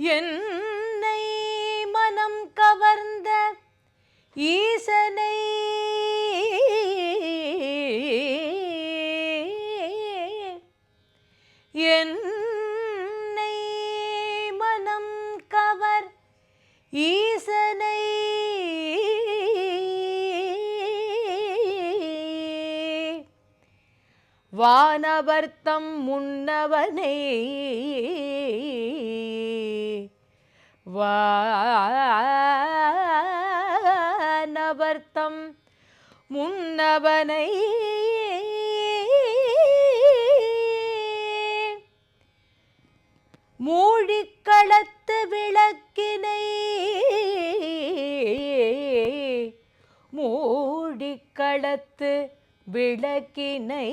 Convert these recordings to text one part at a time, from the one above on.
என்னை மனம் கவர்ந்த ஈசனை. என்னை மனம் கவர் ஈசனை. வானவர்த்தம் முன்னவனை. வானவர்த்தம் முன்னவனை மூழிக்களத்து விளக்கினை மூடிக்களத்து விளக்கினை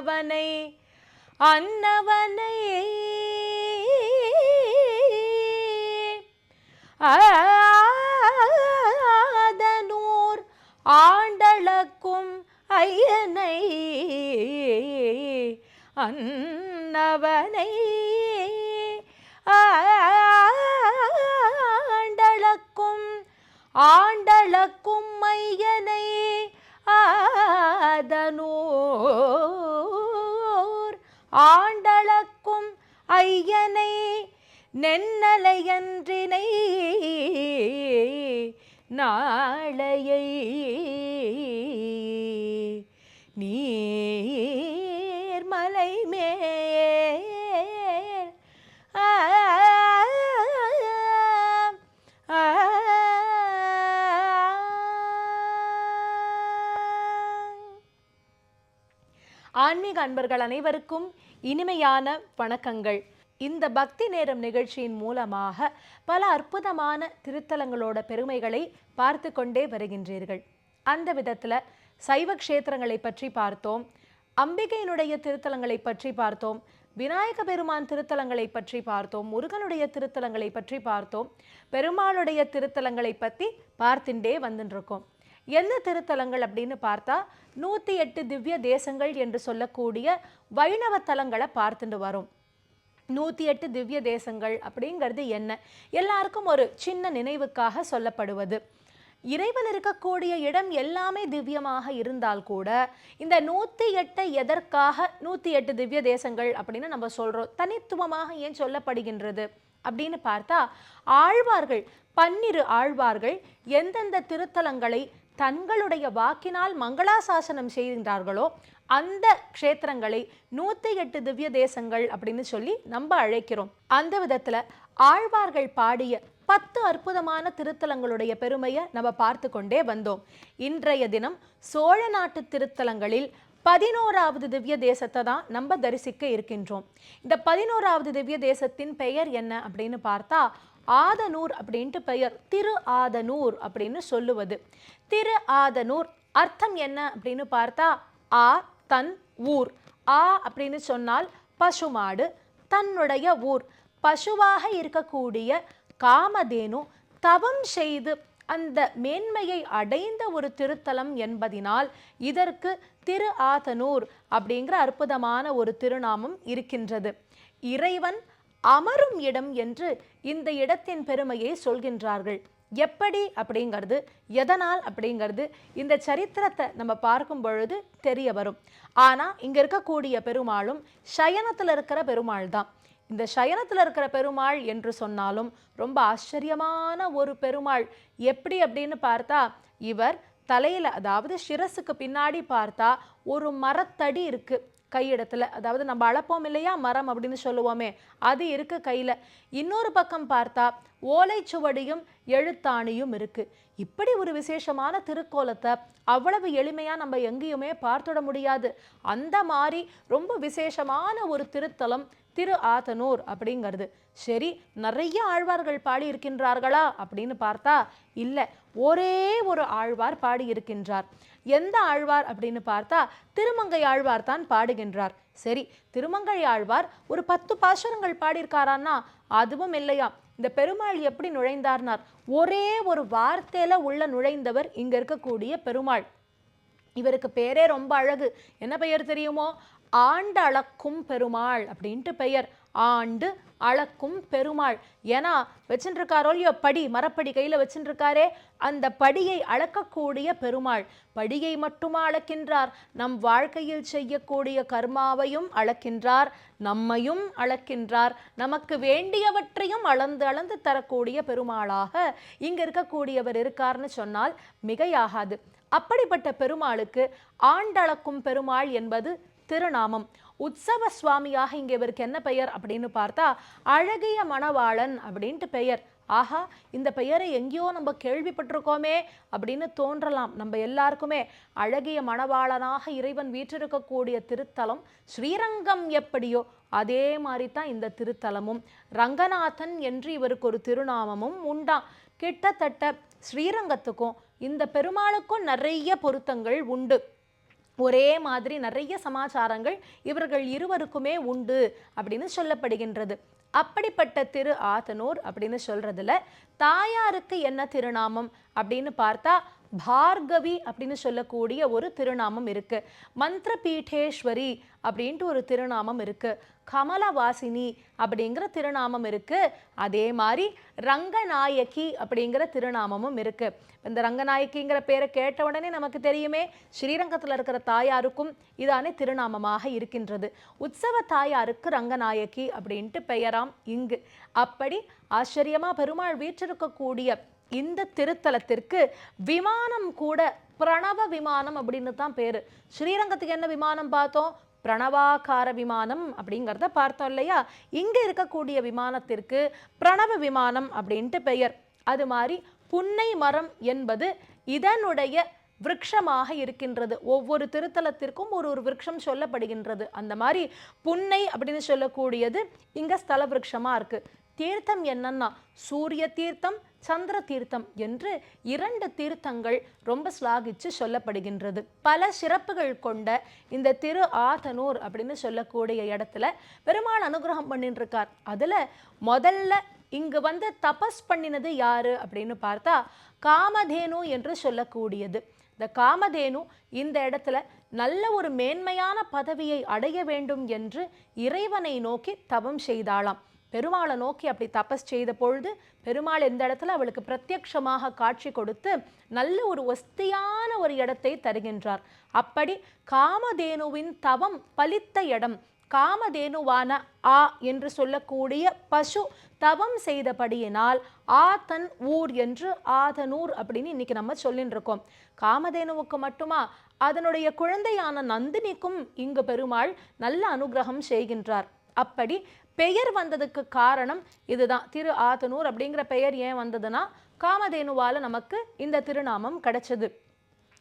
அன்னவனை அன்னவனை. ஆதனூர் ஆண்டளக்கும் ஐயனை. அன்னவனை. ஆன்மீக அன்பர்கள் அனைவருக்கும் இனிமையான வணக்கங்கள். இந்த பக்தி நேரம் நிகழ்ச்சியின் மூலமாக பல அற்புதமான திருத்தலங்களோட பெருமைகளை பார்த்து கொண்டே வருகின்றீர்கள். அந்த விதத்தில் சைவ க்ஷேத்திரங்களை பற்றி பார்த்தோம் அம்பிகையினுடைய திருத்தலங்களை பற்றி பார்த்தோம் விநாயக பெருமான் திருத்தலங்களை பற்றி பார்த்தோம் முருகனுடைய திருத்தலங்களை பற்றி பார்த்தோம் பெருமாளுடைய திருத்தலங்களை பற்றி பார்த்துட்டே வந்துட்டு என்ன திருத்தலங்கள் அப்படின்னு பார்த்தா நூற்றி எட்டு திவ்ய தேசங்கள் என்று சொல்லக்கூடிய வைணவ தலங்களை பார்த்துட்டு வரும். நூற்றி எட்டு திவ்ய தேசங்கள் அப்படிங்கிறது என்ன? எல்லாருக்கும் ஒரு சின்ன நினைவுக்காக சொல்லப்படுவது. இறைவன் இருக்கக்கூடிய இடம் எல்லாமே திவ்யமாக இருந்தால் கூட இந்த நூற்றி எட்டை எதற்காக நூற்றி எட்டு திவ்ய தேசங்கள் அப்படின்னு நம்ம சொல்கிறோம் தனித்துவமாக ஏன் சொல்லப்படுகின்றது? அப்படின்னு பார்த்தா ஆழ்வார்கள் பன்னிரு ஆழ்வார்கள் எந்தெந்த திருத்தலங்களை தங்களுடைய வாக்கினால் மங்களாசாசனம் செய்கின்றார்களோ அந்த க்ஷேத்திரங்களை நூற்றி எட்டு திவ்ய தேசங்கள் அப்படின்னு சொல்லி நம்ம அழைக்கிறோம். அந்த விதத்தில் ஆழ்வார்கள் பாடிய பத்து அற்புதமான திருத்தலங்களுடைய பெருமையை நம்ம பார்த்து கொண்டே வந்தோம். இன்றைய தினம் சோழ நாட்டு திருத்தலங்களில் பதினோராவது திவ்ய தேசத்தை தான் நம்ம தரிசிக்க இருக்கின்றோம். இந்த பதினோராவது திவ்ய தேசத்தின் பெயர் என்ன அப்படின்னு பார்த்தா ஆதனூர் அப்படின்ட்டு பெயர். திரு ஆதனூர் அப்படின்னு சொல்லுவது. திரு ஆதனூர் அர்த்தம் என்ன அப்படின்னு பார்த்தா ஆ தன் ஊர். ஆ அப்படின்னு சொன்னால் பசுமாடு தன்னுடைய ஊர். பசுவாக இருக்கக்கூடிய காமதேனு தவம் செய்து அந்த மேன்மையை அடைந்த ஒரு திருத்தலம் என்பதினால் இதற்கு திரு ஆதனூர் அப்படிங்கிற அற்புதமான ஒரு திருநாமம் இருக்கின்றது. இறைவன் அமரும் இடம் என்று இந்த இடத்தின் பெருமையை சொல்கின்றார்கள். எப்படி அப்படிங்கிறது எதனால் அப்படிங்கிறது இந்த சரித்திரத்தை நம்ம பார்க்கும் பொழுது தெரிய வரும். ஆனால் இங்கே இருக்கக்கூடிய பெருமாளும் சயனத்தில் இருக்கிற பெருமாள் தான். இந்த சயனத்தில் இருக்கிற பெருமாள் என்று சொன்னாலும் ரொம்ப ஆச்சரியமான ஒரு பெருமாள். எப்படி அப்படின்னு பார்த்தா இவர் தலையில் அதாவது சிரசுக்கு பின்னாடி பார்த்தா ஒரு மரத்தடி இருக்குது கையிடத்தில். அதாவது நம்ம அளப்போம் இல்லையா? மரம் அப்படின்னு சொல்லுவோமே அது இருக்கு கையில். இன்னொரு பக்கம் பார்த்தா ஓலைச்சுவடியும் எழுத்தாணியும் இருக்கு. இப்படி ஒரு விசேஷமான திருக்கோலத்தை அவ்வளவு எளிமையாக நம்ம எங்கேயுமே பார்த்துட முடியாது. அந்த மாதிரி ரொம்ப விசேஷமான ஒரு திருத்தலம் திரு ஆத்தனூர் அப்படிங்கிறது. சரி நிறைய ஆழ்வார்கள் பாடி இருக்கின்றார்களா அப்படின்னு பார்த்தா இல்லை ஒரே ஒரு ஆழ்வார் பாடியிருக்கின்றார். எந்த ஆழ்வார் அப்படின்னு பார்த்தா திருமங்கை ஆழ்வார் தான் பாடுகின்றார். சரி திருமங்கை ஆழ்வார் ஒரு பத்து பாசுரங்கள் பாடியிருக்காரான்னா அதுவும் இல்லையா? இந்த பெருமாள் எப்படி நுழைந்தார்னார்? ஒரே ஒரு வார்த்தையில உள்ள நுழைந்தவர் இங்க இருக்கக்கூடிய பெருமாள். இவருக்கு பேரே ரொம்ப அழகு. என்ன பெயர் தெரியுமோ? ஆண்டு அளக்கும் பெருமாள் அப்படின்ட்டு பெயர். ஆண்டு அளக்கும் பெருமாள். ஏன்னா வச்சுருக்காரோ இல்லையோ படி மரப்படி கையில் வச்சுருக்காரே அந்த படியை அளக்கக்கூடிய பெருமாள். படியை மட்டுமா அளக்கின்றார்? நம் வாழ்க்கையில் செய்யக்கூடிய கர்மாவையும் அளக்கின்றார் நம்மையும் அளக்கின்றார். நமக்கு வேண்டியவற்றையும் அளந்து அளந்து தரக்கூடிய பெருமாளாக இங்க இருக்கக்கூடியவர் இருக்கார்னு சொன்னால் மிகையாகாது. அப்படிப்பட்ட பெருமாளுக்கு ஆண்டளக்கும் பெருமாள் என்பது திருநாமம். உற்சவ சுவாமியாக இங்கே இவருக்கு என்ன பெயர் அப்படின்னு பார்த்தா அழகிய மணவாளன் அப்படின்ட்டு பெயர். ஆஹா இந்த பெயரை எங்கேயோ நம்ம கேள்விப்பட்டிருக்கோமே அப்படின்னு தோன்றலாம். நம்ம எல்லாருக்குமே அழகிய மணவாளனாக இறைவன் வீற்றிருக்கக்கூடிய திருத்தலம் ஸ்ரீரங்கம் எப்படியோ அதே மாதிரி தான் இந்த திருத்தலமும். ரங்கநாதன் என்று இவருக்கு ஒரு திருநாமமும் உண்டாம் கிட்டத்தட்ட ஸ்ரீரங்கத்துக்கும் இந்த பெருமாளுக்கும் நிறைய பொருத்தங்கள் உண்டு. ஒரே மாதிரி நிறைய சமாச்சாரங்கள் இவர்கள் இருவருக்குமே உண்டு அப்படின்னு சொல்லப்படுகின்றது. அப்படிப்பட்ட திரு ஆதனூர் அப்படின்னு சொல்றதுல தாயாருக்கு என்ன திருநாமம்? அப்படின்னு பார்த்தா பார்கவி அப்படின்னு சொல்லக்கூடிய ஒரு திருநாமம் இருக்கு. மந்திர பீட்டேஸ்வரி அப்படின்ட்டு ஒரு திருநாமம் இருக்கு. கமலவாசினி அப்படிங்கிற திருநாமம் இருக்கு. அதே மாதிரி ரங்கநாயகி அப்படிங்கிற திருநாமமும் இருக்கு. இந்த ரங்கநாயகிங்கிற பேரை கேட்ட உடனே நமக்கு தெரியுமே ஸ்ரீரங்கத்தில் இருக்கிற தாயாருக்கும் இதானே திருநாமமாக இருக்கின்றது. உற்சவ தாயாருக்கு ரங்கநாயகி அப்படின்ட்டு பெயராம் இங்கு. அப்படி ஆச்சரியமா பெருமாள் வீற்றிருக்கக்கூடிய இந்த திருத்தலத்திற்கு விமானம் கூட பிரணவ விமானம் அப்படின்னு தான் பேர். ஸ்ரீரங்கத்துக்கு என்ன விமானம் பார்த்தோம்? பிரணவாகார விமானம் அப்படிங்கிறத பார்த்தோம் இல்லையா? இங்கே இருக்கக்கூடிய விமானத்திற்கு பிரணவ விமானம் அப்படின்ட்டு பெயர். அது மாதிரி புன்னை மரம் என்பது இதனுடைய விரக்ஷமாக இருக்கின்றது. ஒவ்வொரு திருத்தலத்திற்கும் ஒரு ஒரு விரக்ஷம் சொல்லப்படுகின்றது. அந்த மாதிரி புன்னை அப்படின்னு சொல்லக்கூடியது இங்கே ஸ்தல விரக்ஷமாக இருக்குது தீர்த்தம் என்னன்னா சூரிய தீர்த்தம் சந்திர தீர்த்தம் என்று இரண்டு தீர்த்தங்கள் ரொம்ப ஸ்லாகிச்சு சொல்லப்படுகின்றது. பல சிறப்புகள் கொண்ட இந்த திரு ஆதனூர் அப்படின்னு சொல்லக்கூடிய இடத்துல பெருமாள் அனுகிரகம் பண்ணிட்டு இருக்கார் அதில் முதல்ல இங்கு வந்து தபஸ் பண்ணினது யாரு அப்படின்னு பார்த்தா காமதேனு என்று சொல்லக்கூடியது. இந்த காமதேனு இந்த இடத்துல நல்ல ஒரு மேன்மையான பதவியை அடைய வேண்டும் என்று இறைவனை நோக்கி தவம் செய்தாளாம். பெருமாளை நோக்கி அப்படி தபஸ் செய்த பொழுது பெருமாள் எந்த இடத்துல அவளுக்கு பிரத்யக்ஷமாக காட்சி கொடுத்து நல்ல ஒரு ஒஸ்தியான ஒரு இடத்தை தருகின்றார். அப்படி காமதேனுவின் தவம் பலித்த இடம் காமதேனுவான ஆ என்று சொல்லக்கூடிய பசு தவம் செய்தபடியினால் ஆதன் ஊர் என்று ஆதனூர் அப்படின்னு இன்னைக்கு நம்ம சொல்லின்னு இருக்கோம். காமதேனுவுக்கு மட்டுமா? அதனுடைய குழந்தையான நந்தினிக்கும் இங்கு பெருமாள் நல்ல அனுகிரகம் செய்கின்றார். அப்படி பெயர் வந்ததுக்கு காரணம் இதுதான். திரு ஆத்தனூர் அப்படிங்கிற பெயர் ஏன் வந்ததுன்னா காமதேனுவால நமக்கு இந்த திருநாமம் கிடைச்சது.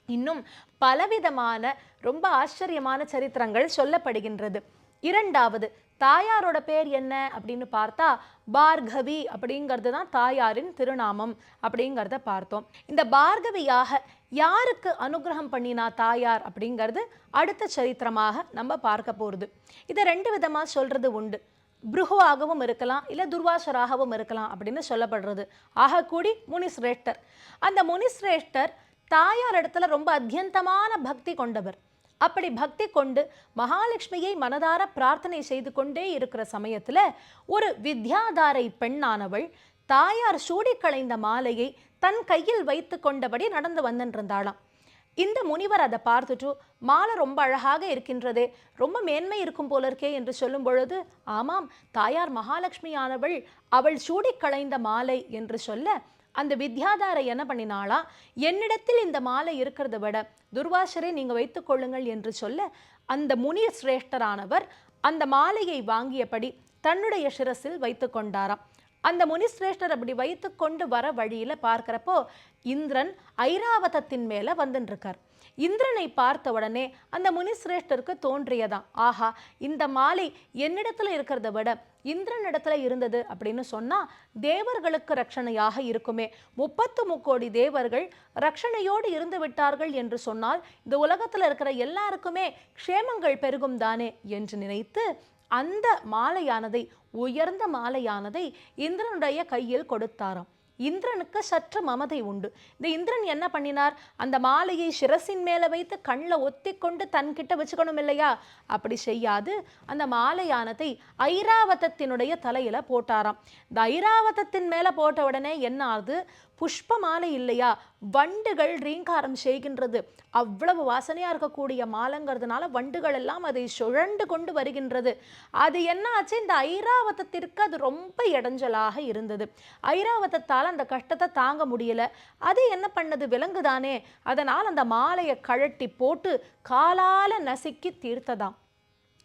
இன்னும் பலவிதமான ரொம்ப ஆச்சரியமான சரித்திரங்கள் சொல்லப்படுகின்றது. இரண்டாவது தாயாரோட பேர் என்ன அப்படின்னு பார்த்தா பார்கவி அப்படிங்கிறது தான் தாயாரின் திருநாமம் அப்படிங்கிறத பார்த்தோம். இந்த பார்கவியாக யாருக்கு அனுகிரகம் பண்ணினா தாயார் அப்படிங்கிறது அடுத்த சரித்திரமாக நம்ம பார்க்க போகிறது இதை ரெண்டு விதமாக சொல்கிறது உண்டு. புருகுவாகவும் இருக்கலாம் இல்லை துர்வாசராகவும் இருக்கலாம் அப்படின்னு சொல்லப்படுறது. ஆகக்கூடி முனிஸ்ரேஷ்டர் அந்த முனிஸ்ரேஷ்டர் தாயார் இடத்துல ரொம்ப அத்தியந்தமான பக்தி கொண்டவர். அப்படி பக்தி கொண்டு மகாலட்சுமியை மனதார பிரார்த்தனை செய்து கொண்டே இருக்கிற சமயத்தில் ஒரு வித்யாதாரை பெண்ணானவள் தாயார் சூடி களைந்த மாலையை தன் கையில் வைத்து கொண்டபடி நடந்து வந்துருந்தாளாம். இந்த முனிவர் அதை பார்த்துட்டு மாலை ரொம்ப அழகாக இருக்கின்றதே ரொம்ப மேன்மை இருக்கும் போல இருக்கே என்று சொல்லும் பொழுது ஆமாம் தாயார் மகாலட்சுமியானவள் அவள் சூடி களைந்த மாலை என்று சொல்ல அந்த வித்யாதாரை என்ன பண்ணினாளா என்னிடத்தில் இந்த மாலை இருக்கிறத விட துர்வாசரை நீங்க வைத்து கொள்ளுங்கள் என்று சொல்ல அந்த முனி சிரேஷ்டரானவர் அந்த மாலையை வாங்கியபடி தன்னுடைய சிரசில் வைத்து கொண்டாராம். அந்த முனிஸ்ரேஷ்டர் அப்படி வைத்து கொண்டு வர வழியில் பார்க்குறப்போ இந்திரன் ஐராவதத்தின் மேலே வந்துட்டுருக்கார் இந்திரனை பார்த்த உடனே அந்த முனிஸ்ரேஷ்டருக்கு தோன்றியதான் ஆஹா இந்த மாலை என்னிடத்துல இருக்கிறத விட இந்திரனிடத்துல இருந்தது அப்படின்னு சொன்னா தேவர்களுக்கு ரட்சணையாக இருக்குமே. முப்பத்து முக்கோடி தேவர்கள் ரட்சணையோடு இருந்து விட்டார்கள் என்று சொன்னால் இந்த உலகத்துல இருக்கிற எல்லாருக்குமே க்ஷேமங்கள் பெருகும் தானே என்று நினைத்து அந்த மாலையானதை உயர்ந்த மாலையானதை இந்திரனுடைய கையில் கொடுத்தாராம். இந்திரனுக்கு சற்று மமதை உண்டு. இந்த இந்திரன் என்ன பண்ணினார்? அந்த மாலையை சிரசின் மேலே வைத்து கண்ணில் ஒத்தி கொண்டு தன்கிட்ட வச்சுக்கணும் இல்லையா? அப்படி செய்யாது. அந்த மாலையானதை ஐராவதத்தினுடைய தலையில போட்டாராம். இந்த ஐராவதத்தின் மேலே போட்ட உடனே என்ன ஆகுது? புஷ்ப மாலை இல்லையா? வண்டுகள் ரீங்காரம் செய்கின்றது. அவ்வளவு வாசனையாக இருக்கக்கூடிய மாலைங்கிறதுனால வண்டுகள் எல்லாம் அதை சுழண்டு கொண்டு வருகின்றது. அது என்ன ஆச்சு? இந்த ஐராவதத்திற்கு அது ரொம்ப இடைஞ்சலாக இருந்தது. ஐராவதத்தால் அந்த கஷ்டத்தை தாங்க முடியல. அது என்ன பண்ணது? விலங்குதானே. அதனால் அந்த மாலையை கழட்டி போட்டு காலால நசுக்கி தீர்த்ததாம்.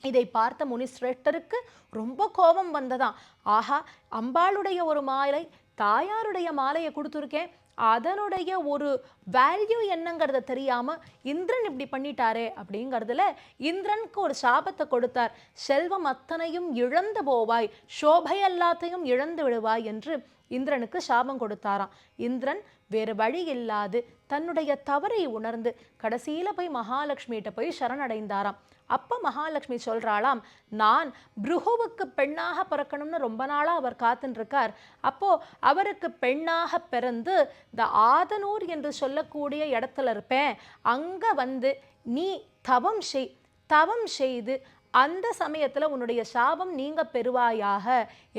இதை பார்த்த முனிஸ்ரேஷ்டருக்கு ரொம்ப கோபம் வந்ததாம். ஆஹா அம்பாளுடைய ஒரு மாலை தாயாருடைய மாலையை கொடுத்துருக்கேன். அதனுடைய ஒரு வேல்யூ என்னங்கிறத தெரியாம இந்திரன் இப்படி பண்ணிட்டாரே அப்படிங்கிறதுல இந்திரனுக்கு ஒரு சாபத்தை கொடுத்தார். செல்வம் அத்தனையும் இழந்து போவாய் சோபை எல்லாத்தையும் இழந்து விடுவாய் என்று இந்திரனுக்கு சாபம் கொடுத்தாராம். இந்திரன் வேறு வழி இல்லாது தன்னுடைய தவறை உணர்ந்து கடைசியில் போய் மகாலட்சுமிகிட்ட போய் சரணடைந்தாராம். அப்போ மகாலட்சுமி சொல்கிறாளாம் நான் புருகுவுக்கு பெண்ணாக பிறக்கணும்னு ரொம்ப நாளாக அவர் காத்துன்னு இருக்கார் அப்போ அவருக்கு பெண்ணாக பிறந்து இந்த ஆதனூர் என்று சொல்லக்கூடிய இடத்துல இருப்பேன். அங்கே வந்து நீ தவம் செய் தவம் செய்து அந்த சமயத்தில் உன்னுடைய சாபம் நீங்க பெறுவாயாக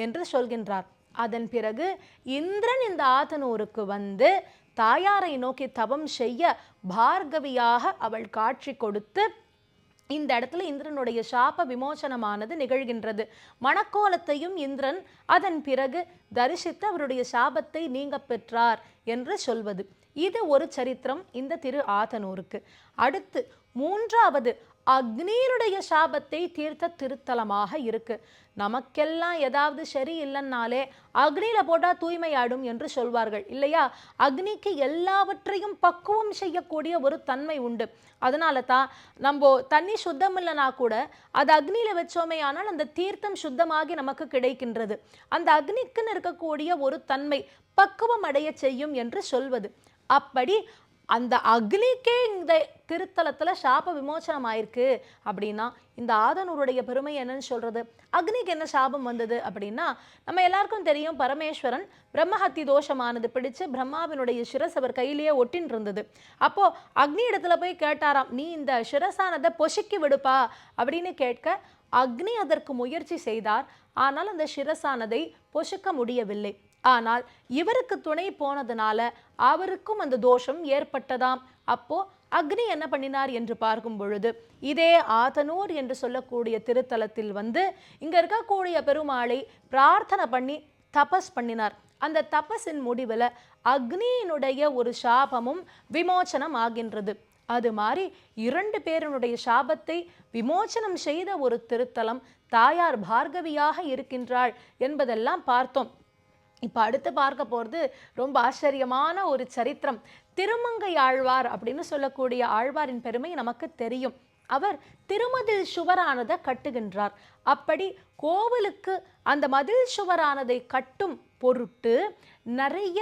என்று சொல்கின்றார். அதன் பிறகு இந்திரன் இந்த ஆதனூருக்கு வந்து தாயாரை நோக்கி தவம் செய்ய பார்கவியாக அவள் காட்சி கொடுத்து இந்த இடத்துல இந்திரனுடைய சாப விமோசனமானது நிகழ்கின்றது. மணக்கோலத்தையும் இந்திரன் அதன் பிறகு தரிசித்து அவருடைய சாபத்தை நீங்க பெற்றார் என்று சொல்வது. இது ஒரு சரித்திரம் இந்த திரு ஆதனூருக்கு அடுத்து மூன்றாவது அக்னியினுடைய சாபத்தை தீர்த்த திருத்தலமாக இருக்கு. நமக்கெல்லாம் ஏதாவது சரி இல்லைன்னாலே அக்னியில் போட்டால் தூய்மையாடும் என்று சொல்வார்கள். இல்லையா? அக்னிக்கு எல்லாவற்றையும் பக்குவம் செய்யக்கூடிய ஒரு தன்மை உண்டு. அதனால தான் நம்ம தண்ணி சுத்தம் இல்லைனா கூட அது அக்னியில் வச்சோமே ஆனால் அந்த தீர்த்தம் சுத்தமாகி நமக்கு கிடைக்கின்றது. அந்த அக்னிக்குன்னு இருக்கக்கூடிய ஒரு தன்மை பக்குவம் அடைய செய்யும் என்று சொல்வது. அப்படி அந்த அக்னிக்கே இந்த திருத்தலத்தில் சாப விமோச்சனம் ஆயிருக்கு அப்படின்னா இந்த ஆதனூருடைய பெருமை என்னன்னு சொல்கிறது அக்னிக்கு என்ன சாபம் வந்தது அப்படின்னா நம்ம எல்லாருக்கும் தெரியும் பரமேஸ்வரன் பிரம்மஹத்தி தோஷமானது பிடிச்சு பிரம்மாவினுடைய சிரஸ் அவர் கையிலேயே ஒட்டின்னு இருந்தது அப்போது அக்னி இடத்துல போய் கேட்டாராம் நீ இந்த சிரசானதை பொசுக்கி விடுப்பா? அப்படின்னு கேட்க அக்னி அதற்கு முயற்சி செய்தார். ஆனால் அந்த சிரசானதை பொசுக்க முடியவில்லை. ஆனால் இவருக்கு துணை போனதுனால அவருக்கும் அந்த தோஷம் ஏற்பட்டதாம். அப்போ அக்னி என்ன பண்ணினார் என்று பார்க்கும் பொழுது இதே ஆதனூர் என்று சொல்லக்கூடிய திருத்தலத்தில் வந்து இங்க இருக்கக்கூடிய பெருமாளை பிரார்த்தனை பண்ணி தபஸ் பண்ணினார். அந்த தபஸின் முடிவில் அக்னியினுடைய ஒரு சாபமும் விமோச்சனம் ஆகின்றது. அது மாதிரி இரண்டு பேருடைய சாபத்தை விமோசனம் செய்த ஒரு திருத்தலம் தாயார் பார்கவியாக இருக்கின்றாள் என்பதெல்லாம் பார்த்தோம். இப்போ அடுத்து பார்க்க போகிறது ரொம்ப ஆச்சரியமான ஒரு சரித்திரம். திருமங்கை ஆழ்வார் அப்படின்னு சொல்லக்கூடிய ஆழ்வாரின் பெருமை நமக்கு தெரியும். அவர் திருமதில் சுவரானதை கட்டுகின்றார். அப்படி கோவிலுக்கு அந்த மதில் சுவரானதை கட்டும் பொருட்டு நிறைய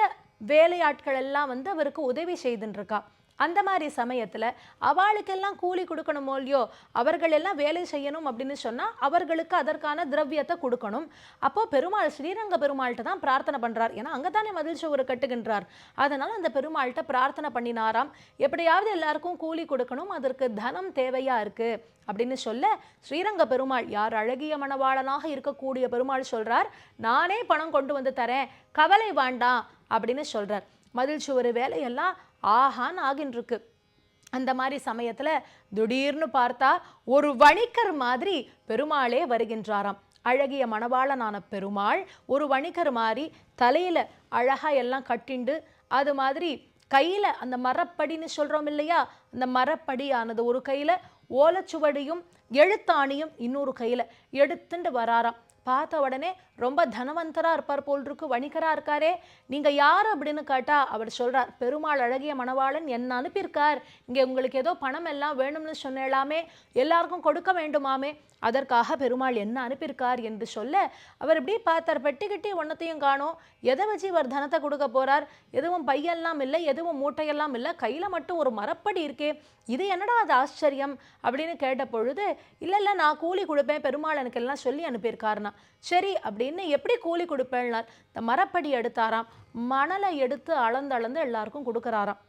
வேலையாட்கள் எல்லாம் வந்து அவருக்கு உதவி செய்துருக்கா அந்த மாதிரி சமயத்தில் அவளுக்கெல்லாம் கூலி கொடுக்கணுமோ இல்லையோ அவர்கள் எல்லாம் வேலை செய்யணும் அப்படின்னு சொன்னால் அவர்களுக்கு அதற்கான திரவியத்தை கொடுக்கணும். அப்போது பெருமாள் ஸ்ரீரங்க பெருமாள்கிட்ட தான் பிரார்த்தனை பண்ணுறார் ஏன்னா அங்கதானே மதில் சுவர் கட்டுகின்றார். அதனால் அந்த பெருமாள்கிட்ட பிரார்த்தனை பண்ணினாராம். எப்படியாவது எல்லாருக்கும் கூலி கொடுக்கணும் அதற்கு தனம் தேவையாக இருக்குது அப்படின்னு சொல்ல ஸ்ரீரங்க பெருமாள் யார் அழகிய மணவாளனாக இருக்கக்கூடிய பெருமாள் சொல்கிறார் நானே பணம் கொண்டு வந்து தரேன் கவலை வேண்டாம் அப்படின்னு சொல்கிறார் மதில் சுவர் வேலையெல்லாம் ஆஹான்னு ஆகின்றிருக்கு. அந்த மாதிரி சமயத்துல திடீர்னு பார்த்தா ஒரு வணிகர் மாதிரி பெருமாளே வருகின்றாராம். அழகிய மணவாளனான பெருமாள் ஒரு வணிகர் மாதிரி தலையில அழகா எல்லாம் கட்டிண்டு அது மாதிரி கையில அந்த மரப்படின்னு சொல்கிறோம் இல்லையா? அந்த மரப்படியானது ஒரு கையில ஓலச்சுவடியும் எழுத்தாணியும் இன்னொரு கையில எடுத்துட்டு வராராம். பார்த்த உடனே ரொம்ப தனவந்தராக இருப்பார் போல் இருக்கு வணிகராக இருக்காரே. நீங்கள் யார் அப்படின்னு கேட்டால் அவர் சொல்கிறார் பெருமாள் அழகிய மணவாளன் என்ன அனுப்பியிருக்கார். இங்கே உங்களுக்கு ஏதோ பணம் எல்லாம் வேணும்னு சொன்னேலாமே எல்லாருக்கும் கொடுக்க வேண்டுமாமே. அதற்காக பெருமாள் என்ன அனுப்பியிருக்கார் என்று சொல்ல அவர் இப்படி பார்த்தார். பெட்டி கட்டி ஒன்னத்தையும் காணோம். எதை வச்சு இவர் தனத்தை கொடுக்க போகிறார் எதுவும் பையெல்லாம் இல்லை எதுவும் மூட்டையெல்லாம் இல்லை. கையில் மட்டும் ஒரு மரப்படி இருக்கே. இது என்னடா அது ஆச்சரியம்? அப்படின்னு கேட்ட பொழுது இல்லை இல்லை நான் கூலி கொடுப்பேன். பெருமாள் எனக்கு எல்லாம் சொல்லி அனுப்பியிருக்காருனா. சரி அப்படின்னு எப்படி கூலி கொடுப்பேன்னார் இந்த மரப்படி எடுத்தாராம். மணலை எடுத்து அளந்து அளந்து எல்லாருக்கும் கொடுக்குறாராம்.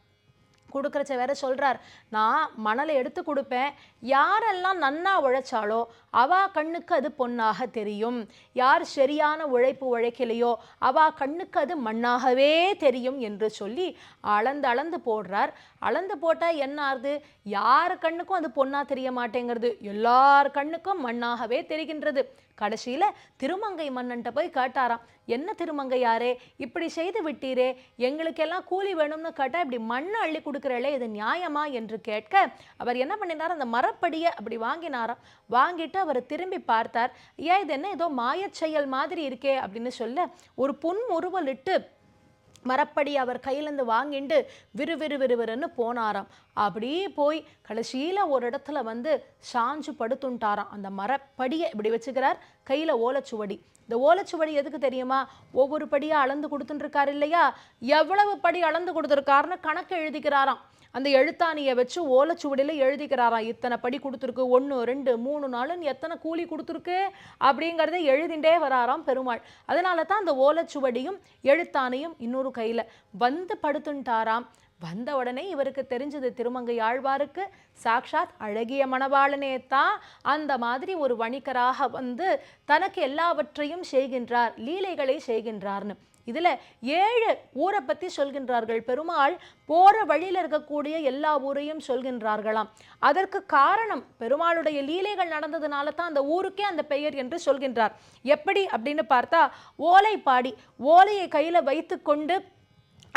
கொடுக்குறச்ச வேற சொல்கிறார் நான் மணலை எடுத்து கொடுப்பேன். யாரெல்லாம் நன்னா உழைச்சாலோ அவா கண்ணுக்கு அது பொன்னாக தெரியும். யார் சரியான உழைப்பு உழைக்கலையோ அவா கண்ணுக்கு அது மண்ணாகவே தெரியும் என்று சொல்லி அளந்து அளந்து போடுறார். அளந்து போட்டால் என்ன ஆகுது யார் கண்ணுக்கும் அது பொண்ணாக தெரிய மாட்டேங்கிறது. எல்லார் கண்ணுக்கும் மண்ணாகவே தெரிகின்றது. கடைசியில் திருமங்கை மன்னன்ட்ட போய் கேட்டாராம் என்ன திருமங்கையாரே இப்படி செய்து விட்டீரே. எங்களுக்கெல்லாம் கூலி வேணும்னு கேட்டால் இப்படி மண்ணை அள்ளி கொடுக்குறேளே இது நியாயமா என்று கேட்க அவர் என்ன பண்ணினார்? அந்த மரப்படியை அப்படி வாங்கினாராம். வாங்கிட்டு அவர் திரும்பி பார்த்தார். ஏன் இது என்ன? ஏதோ மாயச் செயல் மாதிரி இருக்கே அப்படின்னு சொல்ல ஒரு புன்முறுவலிட்டு மரப்படி அவர் கையிலேருந்து வாங்கிண்டு விறுவிறு விறுவிறுன்னு போனாராம். அப்படியே போய் கடைசியில் ஒரு இடத்துல வந்து சாஞ்சு படுத்துட்டாராம். அந்த மரப்படியை இப்படி வச்சுக்கிறார் கையில் ஓலைச்சுவடி. இந்த ஓலைச்சுவடி எதுக்கு தெரியுமா? ஒவ்வொரு படியாக அளந்து கொடுத்துட்டுருக்காரு இல்லையா? எவ்வளவு படி அளந்து கொடுத்துருக்காருன்னு கணக்கு எழுதிக்கிறாராம். அந்த எழுத்தாணியை வச்சு ஓலைச்சுவடியில் எழுதிக்கிறாராம். இத்தனை படி கொடுத்துருக்கு ஒன்று ரெண்டு மூணு நாளுன்னு எத்தனை கூலி கொடுத்துருக்கு அப்படிங்கிறத எழுதிண்டே வராராம் பெருமாள். அதனால தான் அந்த ஓலைச்சுவடியும் எழுத்தாணியும் இன்னொரு கையில் வந்து படுத்துட்டாராம் வந்த உடனே இவருக்கு தெரிஞ்சது திருமங்கை ஆழ்வாருக்கு. சாக்ஷாத் அழகிய மணவாளனே தான் அந்த மாதிரி ஒரு வணிகராக வந்து தனக்கு எல்லாவற்றையும் செய்கின்றார் லீலைகளை செய்கின்றார்னு. இதில் ஏழு ஊரை பத்தி சொல்கின்றார்கள். பெருமாள் போகிற வழியில இருக்கக்கூடிய எல்லா ஊரையும் சொல்கின்றார்களாம். அதற்கு காரணம் பெருமாளுடைய லீலைகள் நடந்ததுனால தான் அந்த ஊருக்கே அந்த பெயர் என்று சொல்கின்றார். எப்படி அப்படின்னு பார்த்தா ஓலைப்பாடி ஓலையை கையில வைத்துக்கொண்டு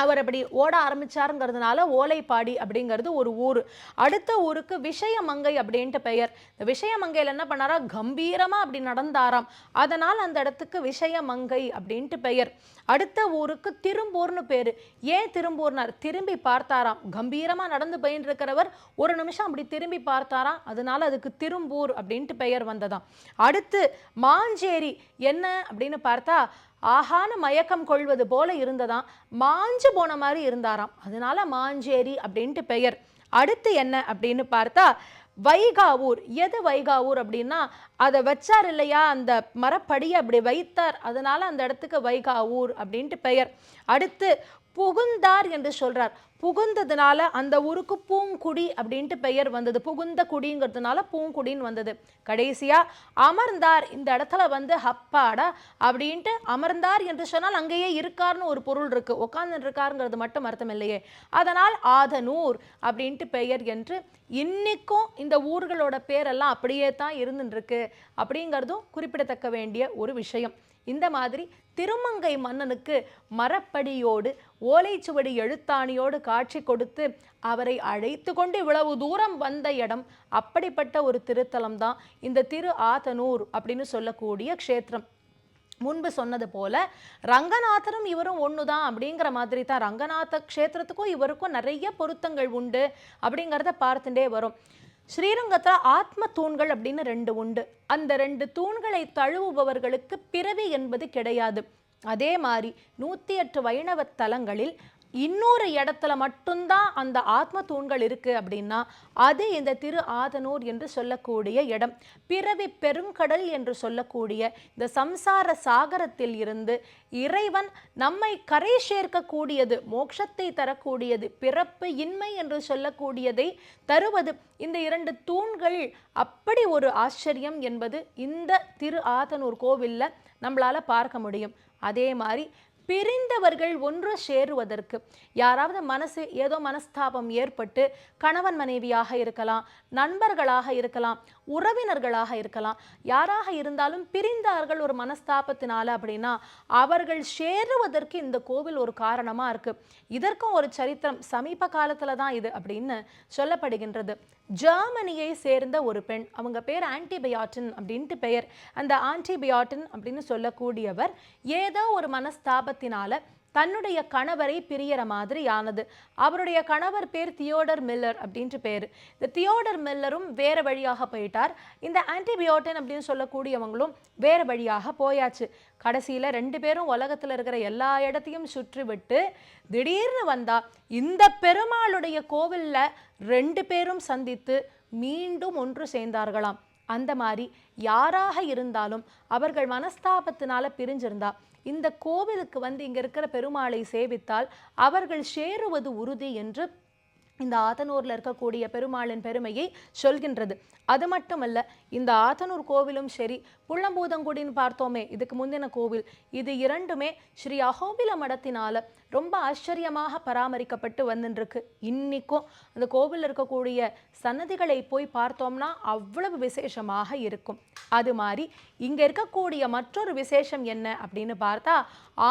அவர் அப்படி ஓட ஆரம்பிச்சாருங்கிறதுனால ஓலைப்பாடி அப்படிங்கிறது ஒரு ஊர். அடுத்த ஊருக்கு விஷயமங்கை அப்படின்ட்டு பெயர். இந்த விஷயமங்கையில் என்ன பண்ணாரா? கம்பீரமாக அப்படி நடந்தாராம். அதனால் அந்த இடத்துக்கு விஷயமங்கை அப்படின்ட்டு பெயர். அடுத்த ஊருக்கு திரும்பூர்னு பேர். ஏன் திரும்பூர்னார்? திரும்பி பார்த்தாராம். கம்பீரமாக நடந்து போயின்னு இருக்கிறவர் ஒரு நிமிஷம் அப்படி திரும்பி பார்த்தாராம். அதனால் அதுக்கு திரும்பூர் அப்படின்ட்டு பெயர் வந்ததாம். அடுத்து மாஞ்சேரி என்ன அப்படின்னு பார்த்தா ஆகான மயக்கம் கொள்வது போல இருந்ததாம். மாஞ்சு போன மாதிரி இருந்தாராம். அதனால மாஞ்சேரி அப்படின்ட்டு பெயர். அடுத்து என்ன அப்படின்னு பார்த்தா வைகாவூர். எது வைகாவூர் அப்படின்னா அதை வச்சார் இல்லையா? அந்த மரப்படியை அப்படி வைத்தார். அதனால அந்த இடத்துக்கு வைகாவூர் அப்படின்ட்டு பெயர். அடுத்து புகுந்தார் என்று சொல்கிறார் புகுந்ததுனால அந்த ஊருக்கு பூங்குடி அப்படின்ட்டு பெயர் வந்தது. புகுந்த குடிங்கிறதுனால பூங்குடின்னு வந்தது. கடைசியாக அமர்ந்தார். இந்த இடத்துல வந்து ஹப்பாடா அப்படின்ட்டு அமர்ந்தார் என்று சொன்னால் அங்கேயே இருக்கார்னு ஒரு பொருள் இருக்குது உட்காந்துருக்காருங்கிறது மட்டும் அர்த்தம் இல்லையே அதனால் ஆதனூர் அப்படின்ட்டு பெயர் என்று இன்னைக்கும் இந்த ஊர்களோட பேரெல்லாம் அப்படியே தான் இருந்துருக்கு அப்படிங்கிறதும் குறிப்பிடத்தக்க வேண்டிய ஒரு விஷயம். இந்த மாதிரி திருமங்கை மன்னனுக்கு மரப்படியோடு ஓலைச்சுவடி எழுத்தாணியோடு காட்சி கொடுத்து அவரை அழைத்து கொண்டு இவ்வளவு தூரம் வந்த இடம் அப்படிப்பட்ட ஒரு திருத்தலம் தான். இந்த திரு ஆதனூர் அப்படின்னு சொல்லக்கூடிய க்ஷேத்திரம். முன்பு சொன்னது போல ரங்கநாதரும் இவரும் ஒன்று தான் அப்படிங்கிற மாதிரி தான். ரங்கநாத க்ஷேத்திரத்துக்கும் இவருக்கும் நிறைய பொருத்தங்கள் உண்டு அப்படிங்கிறத பார்த்துட்டே வரும். ஸ்ரீரங்கத்தில் ஆத்ம தூண்கள் அப்படின்னு ரெண்டு உண்டு. அந்த ரெண்டு தூண்களை தழுவுபவர்களுக்கு பிறவி என்பது கிடையாது. அதே மாதிரி நூத்தி எட்டு வைணவ தலங்களில் இன்னொரு இடத்துல மட்டும்தான் அந்த ஆத்ம தூண்கள் இருக்கு அப்படின்னா அது இந்த திரு ஆதனூர் என்று சொல்லக்கூடிய இடம். பிறவி பெருங்கடல் என்று சொல்லக்கூடிய இந்த சம்சார சாகரத்தில் இருந்து இறைவன் நம்மை கரை சேர்க்கக்கூடியது மோட்சத்தை தரக்கூடியது பிறப்பு இன்மை என்று சொல்லக்கூடியதை தருவது. இந்த இரண்டு தூண்கள் அப்படி ஒரு ஆச்சரியம் என்பது இந்த திரு ஆதனூர் கோவில்ல நம்மளால் பார்க்க முடியும். அதே மாதிரி பிரிந்தவர்கள் ஒன்று சேருவதற்கு. யாராவது மனசு ஏதோ மனஸ்தாபம் ஏற்பட்டு கணவன் மனைவியாக இருக்கலாம் நண்பர்களாக இருக்கலாம் உறவினர்களாக இருக்கலாம். யாராக இருந்தாலும் பிரிந்தார்கள் ஒரு மனஸ்தாபத்தினால அப்படின்னா அவர்கள் சேருவதற்கு இந்த கோவில் ஒரு காரணமாக இருக்கு. இதற்கும் ஒரு சரித்திரம் சமீப காலத்தில் தான் இது அப்படின்னு சொல்லப்படுகின்றது. ஜெர்மனியை சேர்ந்த ஒரு பெண் அவங்க பேர் ஆன்டிபயாட்டின் அப்படின்ட்டு பெயர். அந்த ஆன்டிபயாட்டின் அப்படின்னு சொல்லக்கூடியவர் ஏதோ ஒரு மனஸ்தாபத்தினால தன்னுடைய கணவரை பிரியற மாதிரி ஆனது அவருடைய கணவர் பேர் தியோடர் மில்லர் அப்படின்ட்டு பேர். இந்த தியோடர் மில்லரும் வேற வழியாக போயிட்டார். இந்த ஆன்டிபயோட்டின் அப்படின்னு சொல்லக்கூடியவங்களும் வேற வழியாக போயாச்சு. கடைசியில் ரெண்டு பேரும் உலகத்துல இருக்கிற எல்லா இடத்தையும் சுற்றி விட்டு திடீர்னு வந்தா இந்த பெருமாளுடைய கோவில்ல ரெண்டு பேரும் சந்தித்து மீண்டும் ஒன்று சேர்ந்தார்களாம். அந்த மாதிரி யாராக இருந்தாலும் அவர்கள் மனஸ்தாபத்தினால பிரிஞ்சிருந்தா இந்த கோவிலுக்கு வந்து இங்க இருக்கிற பெருமாளை சேவித்தால் அவர்கள் சேருவது உறுதி என்று இந்த ஆத்தனூரில் இருக்கக்கூடிய பெருமாளின் பெருமையை சொல்கின்றது. அது மட்டுமல்ல இந்த ஆத்தனூர் கோவிலும் சரி புள்ளம்பூதங்குடின்னு பார்த்தோமே இதுக்கு முந்தின கோவில் இது இரண்டுமே ஸ்ரீ அகோபில மடத்தினால ரொம்ப ஆச்சரியமாக பராமரிக்கப்பட்டு வந்துட்டுருக்கு இன்னிக்கும் அந்த கோவிலில் இருக்கக்கூடிய சன்னதிகளை போய் பார்த்தோம்னா அவ்வளவு விசேஷமாக இருக்கும். அது மாதிரி இங்கே இருக்கக்கூடிய மற்றொரு விசேஷம் என்ன அப்படின்னு பார்த்தா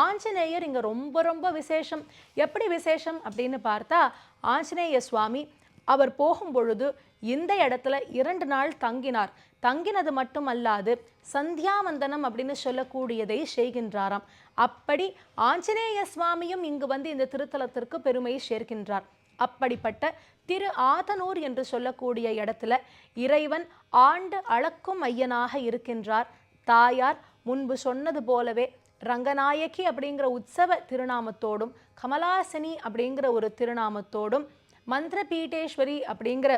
ஆஞ்சநேயர் இங்கே ரொம்ப ரொம்ப விசேஷம். எப்படி விசேஷம் அப்படின்னு பார்த்தா ஆஞ்சநேய சுவாமி அவர் போகும் பொழுது இந்த இடத்துல இரண்டு நாள் தங்கினார். தங்கினது மட்டுமல்லாது சந்தியாவந்தனம் அப்படின்னு சொல்லக்கூடியதை செய்கின்றாராம். அப்படி ஆஞ்சநேய சுவாமியும் இங்கு வந்து இந்த திருத்தலத்திற்கு பெருமையை சேர்க்கின்றார். அப்படிப்பட்ட திரு ஆதனூர் என்று சொல்லக்கூடிய இடத்துல இறைவன் ஆண்டு அளக்கும் ஐயனாக இருக்கின்றார். தாயார் முன்பு சொன்னது போலவே ரங்கநாயகி அப்படிங்கிற உற்சவ திருநாமத்தோடும் கமலாசனி அப்படிங்கிற ஒரு திருநாமத்தோடும் மந்திர பீட்டேஸ்வரி அப்படிங்கிற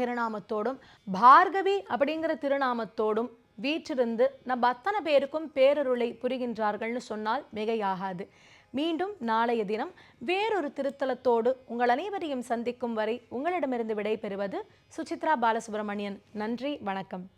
திருநாமத்தோடும் பார்கவி அப்படிங்கிற திருநாமத்தோடும் வீற்றிருந்து நம்ம அத்தனை பேருக்கும் பேரருளை புரிகின்றார்கள்னு சொன்னால் மிகையாகாது. மீண்டும் நாளைய தினம் வேறொரு திருத்தலத்தோடு உங்கள் அனைவரையும் சந்திக்கும் வரை உங்களிடமிருந்து விடைபெறுவது சுசித்ரா பாலசுப்ரமணியன். நன்றி வணக்கம்.